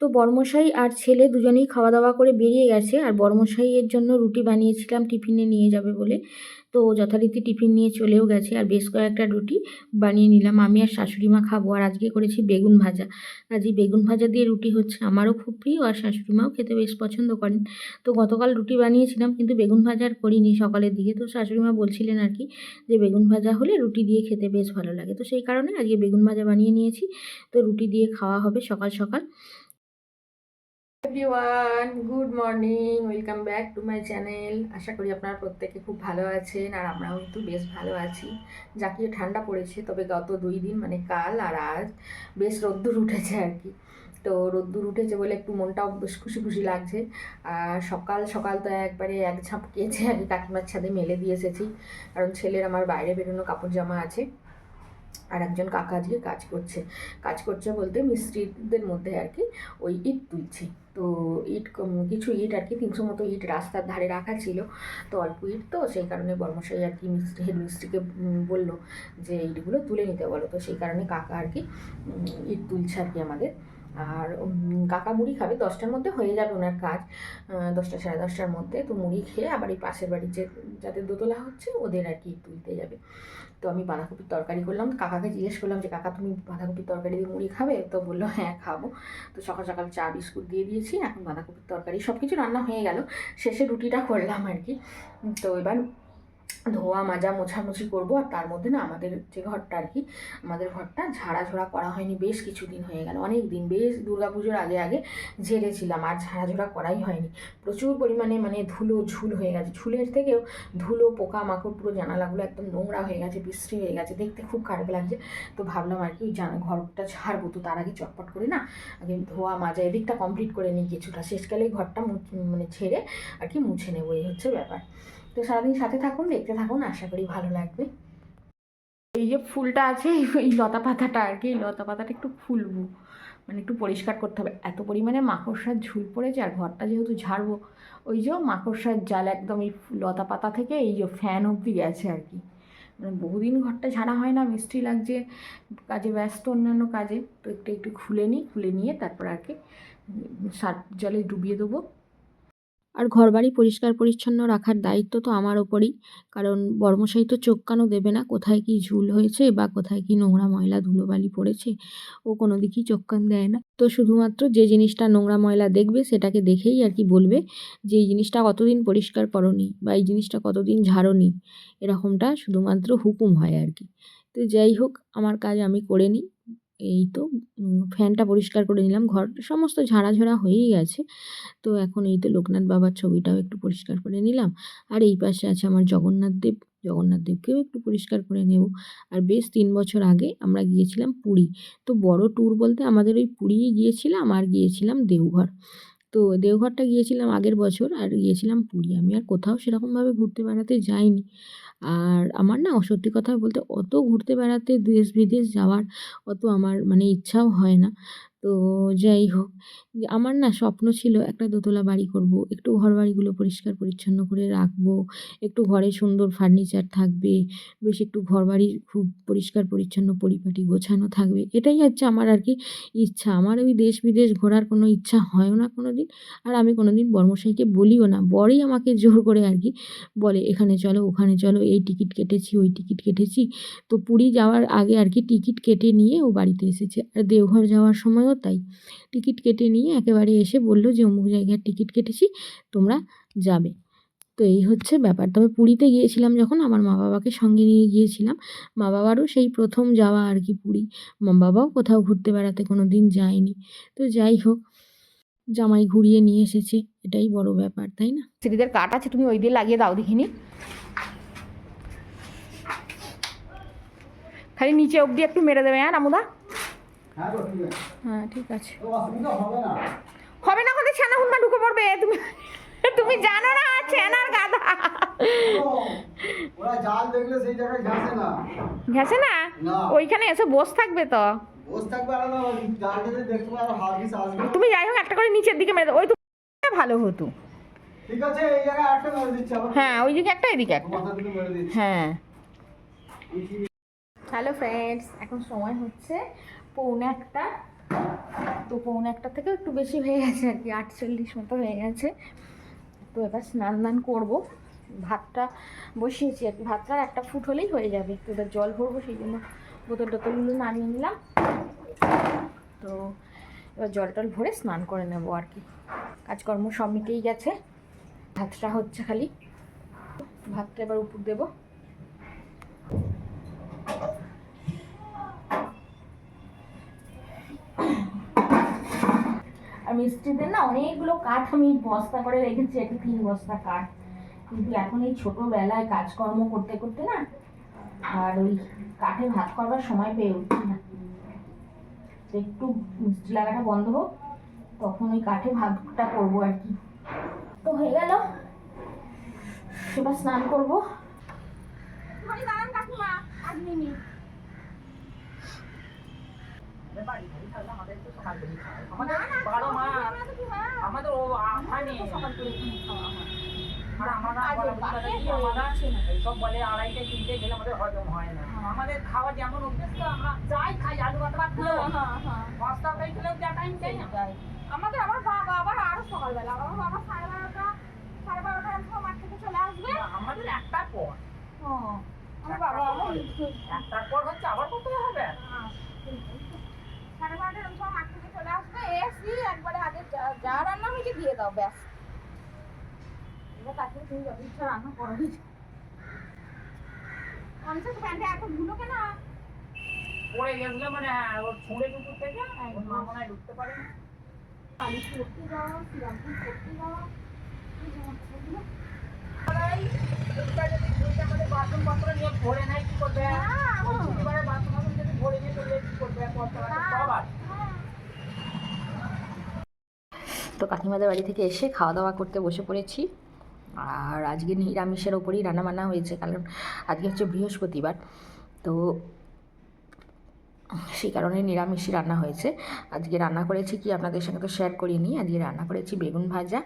তো বড়মশাই আর ছেলে দুজনেই খাওয়া দাওয়া করে বেরিয়ে গেছে। আর বড়মশাইয়ের জন্য রুটি বানিয়েছিলাম, টিফিনে নিয়ে যাবে বলে। তো যথারীতি টিফিন নিয়ে চলেও গেছে। আর বেশ কয়েকটা রুটি বানিয়ে নিলাম। আমি আর শাশুড়ি মা খাব। আর আজকে করেছি বেগুন ভাজা। আজ এই বেগুন ভাজা দিয়ে রুটি হচ্ছে। আমারও খুব প্রিয়। আর শাশুড়ি মাও খেতে বেশ পছন্দ করেন। তো গতকাল রুটি বানিয়েছিলাম, কিন্তু বেগুন ভাজা আর করিনি সকালের দিকে। তো শাশুড়ি মা বলছিলেন আর কি যে, বেগুন ভাজা হলে রুটি দিয়ে খেতে বেশ ভালো লাগে। তো সেই কারণে আজকে বেগুন ভাজা বানিয়ে নিয়েছি। তো রুটি দিয়ে খাওয়া হবে সকাল সকাল। Everyone, good morning, welcome back to my channel. আশা করি আপনারা প্রত্যেকে খুব ভালো আছেন, আর আমরাও কিন্তু বেশ ভালো আছি। জাকিয়ে ঠান্ডা পড়েছে, তবে গত দুই দিন মানে কাল আর আজ, বেশ রোদ্দুর উঠেছে আর কি। তো রোদ্দুর উঠেছে বলে একটু মনটাও বেশ খুশি খুশি লাগছে। আর সকাল সকাল তো একবারে এক ঝাঁপ কেচে আমি কাকিমার ছাদে মেলে দিয়ে এসেছি। কারণ ছেলের আমার বাইরে বেরোনো কাপড় জামা আছে। আর একজন কাকা আজকে কাজ করছে। কাজ করছে বলতে মিস্ত্রিদের মধ্যে আর কি, ওই ইট তুলছে। তো ইট কিছু ইট আর কি, তিনশো মতো ইট রাস্তার ধারে রাখা ছিল। তো অল্প ইট তো, সেই কারণে বর্মশাই আর কি মিস্ত্রি, হেড মিস্ত্রিকে বলল যে ইটগুলো তুলে নিতে বলো। তো সেই কারণে কাকা আর কি ইট তুলছে আর কি আমাদের। আর কাকা মুড়ি খাবে, দশটার মধ্যে হয়ে যাবে ওনার কাজ। দশটা, সাড়ে দশটার মধ্যে তো মুড়ি খেয়ে আবার এই পাশের বাড়ির যে, যাদের দোতলা হচ্ছে, ওদের আর কি তুলতে যাবে। তো আমি বাঁধাকপির তরকারি করলাম। কাকাকে জিজ্ঞেস করলাম যে, কাকা, তুমি বাঁধাকপির তরকারি দিয়ে মুড়ি খাবে? তো বলল হ্যাঁ খাব। তো সকাল সকাল চা, বিস্কুট দিয়ে দিয়েছি। এখন বাঁধাকপির তরকারি সব কিছু রান্না হয়ে গেল। শেষে রুটিটা করলাম আর কি। তো এবার ধোয়া, মাজা, মোছামুছি করব আর তার মধ্যে না আমাদের যে ঘরটা আর কি আমাদের ঘরটা ঝাড়াঝোড়া করা হয়নি, বেশ কিছুদিন হয়ে গেল, অনেক দিন, বেশ দুর্গাপুজোর আগে আগে ঝেড়েছিলাম, আর ঝাড়াঝোড়া করাই হয়নি। প্রচুর পরিমাণে মানে ধুলো ঝুল হয়ে গেছে, ঝুলের থেকেও ধুলো পোকা মাকড় পুরো জানালাগুলো একদম নোংরা হয়ে গেছে, বিশ্রী হয়ে গেছে, দেখতে খুব খারাপ লাগছে। তো ভাবলাম আর কি ওই জানা ঘরটা ছাড়বো তো তার আগে চটপট করে না আগে ধোয়া, মাজা, এদিকটা কমপ্লিট করে নিই কিছুটা, শেষকালে ঘরটা মানে ছেড়ে আর কি মুছে নেব, এই হচ্ছে ব্যাপার। তো সারাদিন সাথে থাকুন, দেখতে থাকুন, আশা করি ভালো লাগবে। এই যে ফুলটা আছে, এই লতা পাতাটা আর কি, এই লতা পাতাটা একটু ফুলবো। মানে একটু পরিষ্কার করতে হবে। এত পরিমাণে মাকড়সার ঝুল পড়েছে, আর ঘরটা যেহেতু ঝাড়বো, ওই যে মাকড়সার জাল একদম এই লতা পাতা থেকে এই যে ফ্যান অবধি গেছে আর কি। মানে বহুদিন ঘরটা ঝাড়া হয় না মিষ্টি লাগছে, কাজে ব্যস্ত অন্যান্য কাজে, তো একটু একটু খুলে নিই, খুলে নিয়ে তারপর আর কি সার্ফ জলে ডুবিয়ে দেবো। আর ঘরবাড়ি পরিষ্কার পরিচ্ছন্ন রাখার দায়িত্ব তো আমার ওপরই। কারণ বর্মশাই তো চোখ কানও দেবে না, কোথায় কি ঝুল হয়েছে বা কোথায় কি নোংরা ময়লা ধুলোবালি পড়েছে, ও কোনো দিকেই চোখ কান দেয় না। তো শুধুমাত্র যে জিনিসটা নোংরা ময়লা দেখবে সেটাকে দেখেই আর কি বলবে যে, এই জিনিসটা কতদিন পরিষ্কার করনি বা এই জিনিসটা কতদিন ঝাড়নি? এরকমটা শুধুমাত্র হুকুম হয় আর কি। তো যাই হোক, আমার কাজ আমি করে নিই। এই তো ফ্যানটা পরিষ্কার করে নিলাম, ঘর সমস্ত ঝাড়াঝোড়া হয়েই গেছে। তো এখন এই তো লোকনাথ বাবার ছবিটাও একটু পরিষ্কার করে নিলাম। আর এই পাশে আছে আমার জগন্নাথ দেব, জগন্নাথ দেবকেও একটু পরিষ্কার করে নেব। আর বেশ তিন বছর আগে আমরা গিয়েছিলাম পুরী। তো বড় ট্যুর বলতে আমাদের ওই পুরীই গিয়েছিলাম আর গিয়েছিলাম দেওঘর। তো দেওঘরটা গিয়েছিলাম আগের বছর আর গিয়েছিলাম পুরী। আমি আর কোথাও সেরকমভাবে ঘুরতে বেড়াতে যাইনি। আর আমার না সত্যি কথা বলতে অত ঘুরতে বেড়াতে দেশ বিদেশ যাওয়ার অত আমার মানে ইচ্ছাও হয় না। তো যাই হোক, আমার না স্বপ্ন ছিল একটা দোতলা বাড়ি করব, একটু ঘর বাড়িগুলো পরিষ্কার পরিচ্ছন্ন করে রাখব, একটু ঘরে সুন্দর ফার্নিচার থাকবে, বেশ একটু ঘরবাড়ি খুব পরিষ্কার পরিচ্ছন্ন পরিপাটি গোছানো থাকবে, এটাই হচ্ছে আমার আর কি ইচ্ছা। আমার ওই দেশ বিদেশ ঘোরার কোনো ইচ্ছা হয়ও না কোনো দিন আর আমি কোনো দিন বর্মশাইকে বলিও না, বরই আমাকে জোর করে আর কি বলে, এখানে চলো, ওখানে চলো, এই টিকিট কেটেছি, ওই টিকিট কেটেছি। তো পুরী যাওয়ার আগে আর কি টিকিট কেটে নিয়ে ও বাড়িতে এসেছে। আর দেওঘর যাওয়ার সময়ও তাই টিকিট কেটে নিয়ে একেবারে এসে বলল যে, অমুক জায়গার টিকিট কেটেছি, তোমরা যাবে। তো এই হচ্ছে ব্যাপার। তবে পুরীতে গিয়েছিলাম যখন, আমার মা বাবাকে সঙ্গে নিয়ে গিয়েছিলাম। মা বাবারও সেই প্রথম যাওয়া আর কি পুরী। মা বাবাও কোথাও ঘুরতে বেড়াতে কোনো দিন যায়নি। তো যাই হোক, জামাই ঘুরিয়ে নিয়ে এসেছে। এটাই বড় ব্যাপার, তাই না? সিঁড়িদের কাঠ আছে, তুমি ওই দিয়ে লাগিয়ে দাও দেখিনি? খালি নিচে অবধি একটু মেরে দেবে হ্যাঁ রামুদা? হ্যাঁ ঠিক আছে। হ্যাঁ ঠিক আছে। হবে না। কোথায় ছানা হুন্মা ঢুকে পড়বে। তুমি তুমি জানো না ছানার গাদা ওরা জাল দেখলে সেই জায়গায় ঘাসে না। ঘেছে না। ওইখানে এসে বসে থাকবে তো? তুমি যাই হোক একটা করে নিচের দিকে মেরে ওই তো ভালো হতো। ঠিক আছে এই জায়গায় একটা মেরে দিচ্ছি হ্যাঁ ওই দিকে একটা এদিকে একটা। হ্যাঁ। হ্যালো ফ্রেন্ডস এখন সময় হচ্ছে। পৌনে একটা। তো পৌনে একটা থেকে একটু বেশি হয়ে গেছে আর কি, আটচল্লিশ মতো হয়ে গেছে। তো এবার স্নান দান করব। ভাতটা বসিয়েছি আর কি ভাতটার একটা ফুট হলেই হয়ে যাবে। তো এবার জল ভরবো, সেই জন্য বোতল টোতলগুলো নামিয়ে নিলাম। তো এবার জল টল ভরে স্নান করে নেব আর কি। কাজকর্ম সব মিটেই গেছে। ভাতটা হচ্ছে খালি। ভাতটা এবার উপর দেবো। আর মিস্ত্রিদের না অনেকগুলো কাঠ আমি বস্তা করে রেখেছি আর কি তিন বস্তা কাঠ। কিন্তু এখন এই ছোটোবেলায় কাজকর্ম করতে করতে না আর ওই কাঠে ভাত করবার সময় পেয়ে উঠছি না। একটু মিস্ত্রি লাগাটা বন্ধ হোক তখন ওই কাঠে ভাতটা করব আর কি। তো হয়ে গেল। এবার স্নান করব। আমাদের বারো মাস আমাদের ও হয়নি আর আমরা বলা বুঝতে কি আমরা সব বলে আড়াইটে তিনটে গেলে আমাদের হজম হয় না। আমাদের খাওয়া যেমন অভ্যেস তো আমরা যাই খাই আলু বাটা খেলেও পাঁচটা খাই খেলেও যা টাইম চাই না। আমাদের আমার বাবা আবার আরও সকালবেলা আমার বাবা সাড়ে বারোটা সাড়ে বারোটার সময় মাঠ থেকে চলে আসবে। আমাদের একটার পর। আমার বাবা আমার একটার পর হচ্ছে আবার করতে হবে। সাড়ে বারোটার সময় মাঠ থেকে এসি একবারে আগে যা- যা রান্না হয়েছে দিয়ে দাও ব্যাস। এবার তাকে তুমি যত ইচ্ছা রান্না করো। অনসেট প্যান্টে এত ধুলো কেন? পড়ে গেছিল মানে ওর ছুঁড়ে টুকুর থেকে মা মনে হয় ঢুকতে পারে না। পানি করতে যাও শ্রীরামপুর করতে যাও এই সমস্যাগুলো। আমাদের বাথরুম পত্র নিয়ে ভরে নেয় কি করবে? বাথরুম যদি ভরে নিয়ে চলে কি করবে? সব আছে। তো কাকিমাদের বাড়ি থেকে এসে খাওয়া দাওয়া করতে বসে পড়েছি। আর আজকে নিরামিষের ওপরেই রান্নাবান্না হয়েছে, কারণ আজকে হচ্ছে বৃহস্পতিবার। তো সেই কারণে নিরামিষই রান্না হয়েছে। আজকে রান্না করেছি কি আপনাদের সঙ্গে তো শেয়ার করিনি আজকে রান্না করেছি বেগুন ভাজা,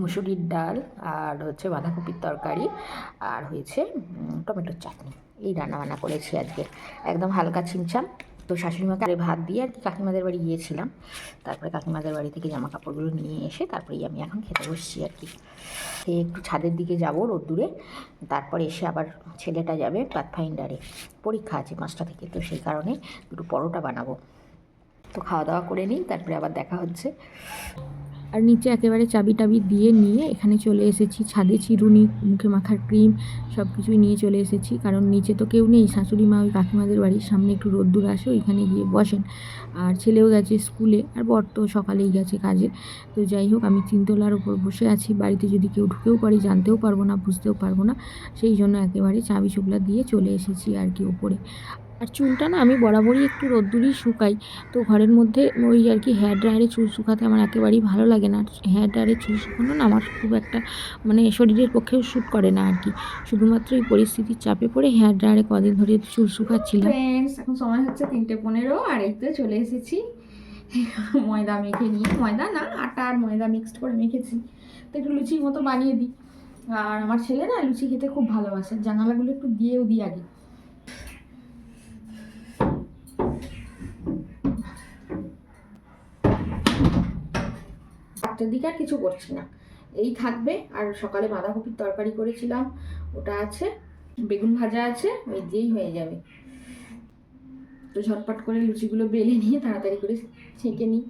মুসুরির ডাল, আর হচ্ছে বাঁধাকপির তরকারি, আর হয়েছে টমেটোর চাটনি। এই রান্না বান্না করেছি আজকে। একদম হালকা ছিমছাম। তো শাশুড়িমাকে আরে ভাত দিয়ে আর কি কাকিমাদের বাড়ি গিয়েছিলাম। তারপরে কাকিমাদের বাড়ি থেকে জামা কাপড়গুলো নিয়ে এসে তারপরেই আমি এখন খেতে বসছি আর কি। একটু ছাদের দিকে যাব রোদ্দুরে, তারপরে এসে আবার ছেলেটা যাবে পাথফাইন্ডারে। পরীক্ষা আছে পাঁচটা থেকে, তো সেই কারণে দুটো পরোটা বানাবো। তো খাওয়া দাওয়া করে নিই, তারপরে আবার দেখা হচ্ছে। আর নিচে একেবারে চাবি টাবি দিয়ে নিয়ে এখানে চলে এসেছি। ছাদে চিরুনি, মুখে মাখার ক্রিম সব কিছুই নিয়ে চলে এসেছি। কারণ নিচে তো কেউ নেই, শাশুড়ি মা ওই কাকিমাদের বাড়ির সামনে একটু রোদ্দুর আসে, ওইখানে গিয়ে বসেন। আর ছেলেও গেছে স্কুলে, আর বর তো সকালেই গেছে কাজে। তো যাই হোক, আমি তিনতলার ওপর বসে আছি। বাড়িতে যদি কেউ ঢুকেও পারি জানতেও পারব না, বুঝতেও পারব না, সেই জন্য একেবারে চাবি চুপলা দিয়ে চলে এসেছি আর কি ওপরে। আর চুলটা না আমি বরাবরই একটু রোদ্দুরই শুকাই। তো ঘরের মধ্যে ওই আর কি হেয়ার ড্রায়ারে চুল শুকাতে আমার একেবারেই ভালো লাগে না। হেয়ার ড্রায়ারে চুল শুকানো না আমার খুব একটা মানে শরীরের পক্ষেও শ্যুট করে না আর কি। শুধুমাত্র এই পরিস্থিতির চাপে পড়ে হেয়ার ড্রায়ারে কদিন ধরে চুল শুকাচ্ছিলাম। এখন সময় হচ্ছে তিনটে পনেরো আর এই চলে এসেছি। ময়দা মেখে নিয়ে, ময়দা না, আটা আর ময়দা মিক্সড করে মেখেছি। তো একটু লুচির মতো বানিয়ে দিই। আর আমার ছেলে না লুচি খেতে খুব ভালোবাসে। জানালাগুলো একটু দিয়েও দিই আগে। চারটের দিকে আর কিছু করছি না। এই থাকবে, আর সকালে বাঁধাকপির তরকারি করেছিলাম, ওটা আছে, বেগুন ভাজা আছে, ওই দিয়েই হয়ে যাবে। তো ঝটপট করে লুচিগুলো বেলে নিয়ে তাড়াতাড়ি করে ছেঁকে নিই।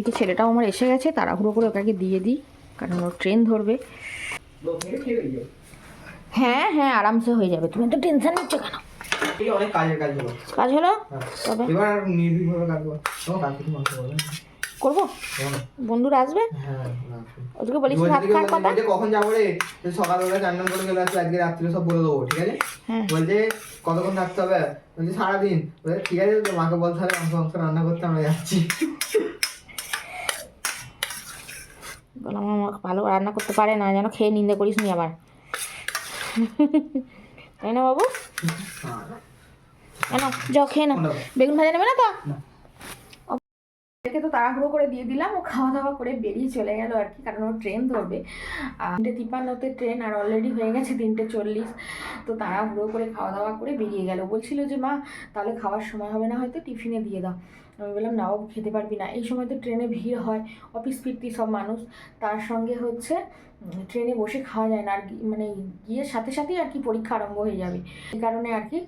এদিকে ছেলেটাও আমার এসে গেছে তাড়াহুড়ো করে ওকে দিয়ে দিই কারণ ওর ট্রেন ধরবে। হ্যাঁ হ্যাঁ আরামসে হয়ে যাবে। তুমি তো টেনশন নিচ্ছ কেন? কাজ হলো। হ্যাঁ। তবে? করব হ্যাঁ বন্ধুরা আসবে। ওদেরকে বলিস ভাত খাওয়ার কথা? কখন যাব রে? সকালবেলা চান্নান করে চলে আসছে আজকে রাত্রে সব বলে দেবো ঠিক আছে? হ্যাঁ। বলছে কতক্ষণ থাকতে হবে? বলছে সারাদিন। ঠিক আছে তো মাকে বলতে হবে মাংস মাংস রান্না করতে আমরা যাচ্ছি। বললাম আমার ভালো রান্না করতে পারে না যেন খেয়ে নিন্দে করিস নি আবার। তাই না বাবু? কেন? যাও খেয়ে না। বেগুন ভাজা নেবে না তো। একে তো তাড়াহুড়ো করে দিয়ে দিলাম, ও খাওয়া দাওয়া করে বেরিয়ে চলে গেল আর কি, কারণ ও ট্রেন ধরবে। তিনটে তিপ্পান্নতে ট্রেন আর অলরেডি হয়ে গেছে তিনটে চল্লিশ, তো তাড়াহুড়ো করে খাওয়া দাওয়া করে বেরিয়ে গেল। বলছিল যে, মা, তাহলে খাওয়ার সময় হবে না, হয়তো টিফিনে দিয়ে দাও। আমি বললাম, না, ও খেতে পারবি না। এই সময় তো ট্রেনে ভিড় হয় অফিস ফিরতি সব মানুষ। তার সঙ্গে হচ্ছে ট্রেনে বসে খাওয়া যায় না, আর মানে গিয়ে সাথে সাথেই আর কি পরীক্ষা আরম্ভ হয়ে যাবে। এই কারণে আর কি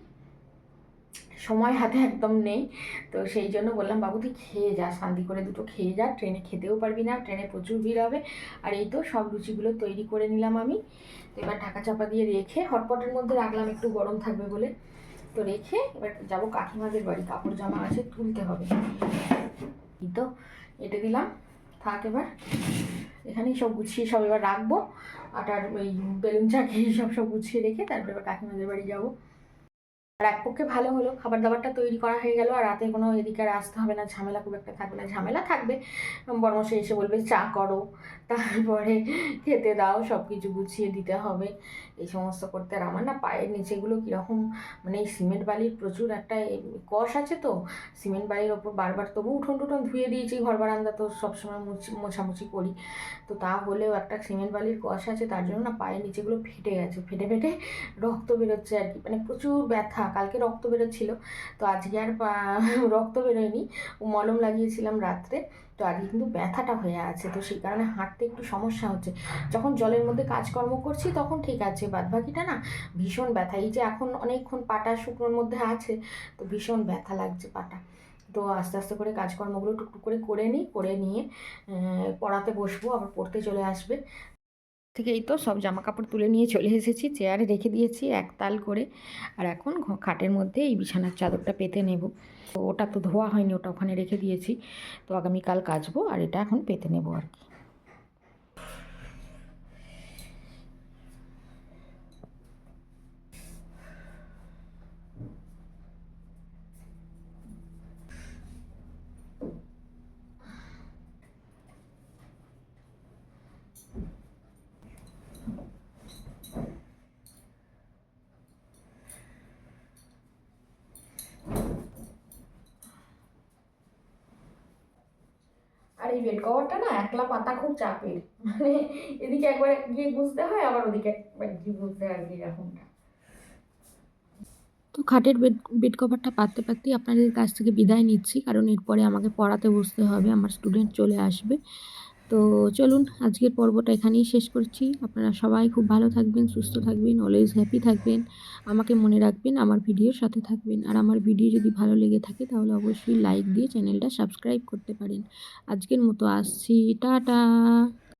সময় হাতে একদম নেই। তো সেই জন্য বললাম, বাবু, তুই খেয়ে যা, শান্তি করে দুটো খেয়ে যা। ট্রেনে খেতেও পারবি না, ট্রেনে প্রচুর ভিড় হবে। আর এই তো সব লুচিগুলো তৈরি করে নিলাম আমি। তো এবার ঢাকা চাপা দিয়ে রেখে হটপটের মধ্যে রাখলাম, একটু গরম থাকবে বলে। তো রেখে এবার যাব কাকিমাদের বাড়ি, কাপড় জামা আছে তুলতে হবে। এই তো, এটা দিলাম। থাক এবার, এখানেই সব গুছিয়ে সব এবার রাখব। আর ওই বেলুন চাকি সব সব গুছিয়ে রেখে তারপরে এবার কাকিমাদের বাড়ি যাব। আর এক পক্ষে ভালো হলো খাবার দাবারটা তৈরি করা হয়ে গেল আর রাতে কোনো এদিকে আর আসতে হবে না, ঝামেলা খুব একটা থাকবে না, ঝামেলা থাকবে। বর্মশে এসে বলবে, চা করো। তারপরে খেতে দাও সব কিছু গুছিয়ে দিতে হবে। এই সমস্ত করতে আর আমার না পায়ের নিচেগুলো কীরকম মানে এই সিমেন্ট বালির প্রচুর একটা কষ আছে তো, সিমেন্ট বালির ওপর বারবার তবু উঠোন টুঠোন ধুয়ে দিয়েছি, ঘর বারান্দা তো সবসময় মুছি, মোছামুছি করি। তো তা হলেও একটা সিমেন্ট বালির কষ আছে, তার জন্য না পায়ের নিচেগুলো ফেটে গেছে, ফেটে ফেটে রক্ত বেরোচ্ছে আর কি মানে প্রচুর ব্যথা। কালকে রক্ত বেরোচ্ছিল। তো আজকে আর রক্ত বেরোয়নি। মলম লাগিয়েছিলাম রাত্রে। তো আজকে কিন্তু ব্যথাটা হয়ে আছে। তো সেই কারণে হাঁটতে একটু সমস্যা হচ্ছে। যখন জলের মধ্যে কাজকর্ম করছি তখন ঠিক আছে। বাদবাকিটা না ভীষণ ব্যথা। এই যে এখন অনেকক্ষণ পাটা শুকনোর মধ্যে আছে, তো ভীষণ ব্যথা লাগছে পাটা। তো আস্তে আস্তে করে কাজকর্মগুলো টুকটুক করে করে নিই, করে নিয়ে পড়াতে বসবো। আবার পড়তে চলে আসবে। থেকে এই তো সব জামা কাপড় তুলে নিয়ে চলে এসেছি। চেয়ারে রেখে দিয়েছি একতাল করে। আর এখন খাটের মধ্যে এই বিছানার চাদরটা পেতে নেব। তো ওটা তো ধোয়া হয়নি, ওটা ওখানে রেখে দিয়েছি। তো আগামীকাল কাচবো আর এটা এখন পেতে নেব আর কি। এই বেড কভারটা না একলা পাতা খুব চাপের। মানে এদিকে একবার গিয়ে বুঝতে হয়, আবার ওদিকে একবার গিয়ে বুঝতে হয় আর কি তো খাটের বেড বেড কভারটা পাততে পারতেই আপনাদের কাছ থেকে বিদায় নিচ্ছি, কারণ এরপরে আমাকে পড়াতে বসতে হবে, আমার স্টুডেন্ট চলে আসবে। তো চলুন আজকের পর্বটা এখানেই শেষ করছি। আপনারা সবাই খুব ভালো থাকবেন, সুস্থ থাকবেন অলওয়েজ হ্যাপি থাকবেন। আমাকে মনে রাখবেন, আমার ভিডিওর সাথে থাকবেন। আর আমার ভিডিও যদি ভালো লেগে থাকে তাহলে অবশ্যই লাইক দিয়ে চ্যানেলটা সাবস্ক্রাইব করতে পারেন। আজকের মতো আসছি, টাটা!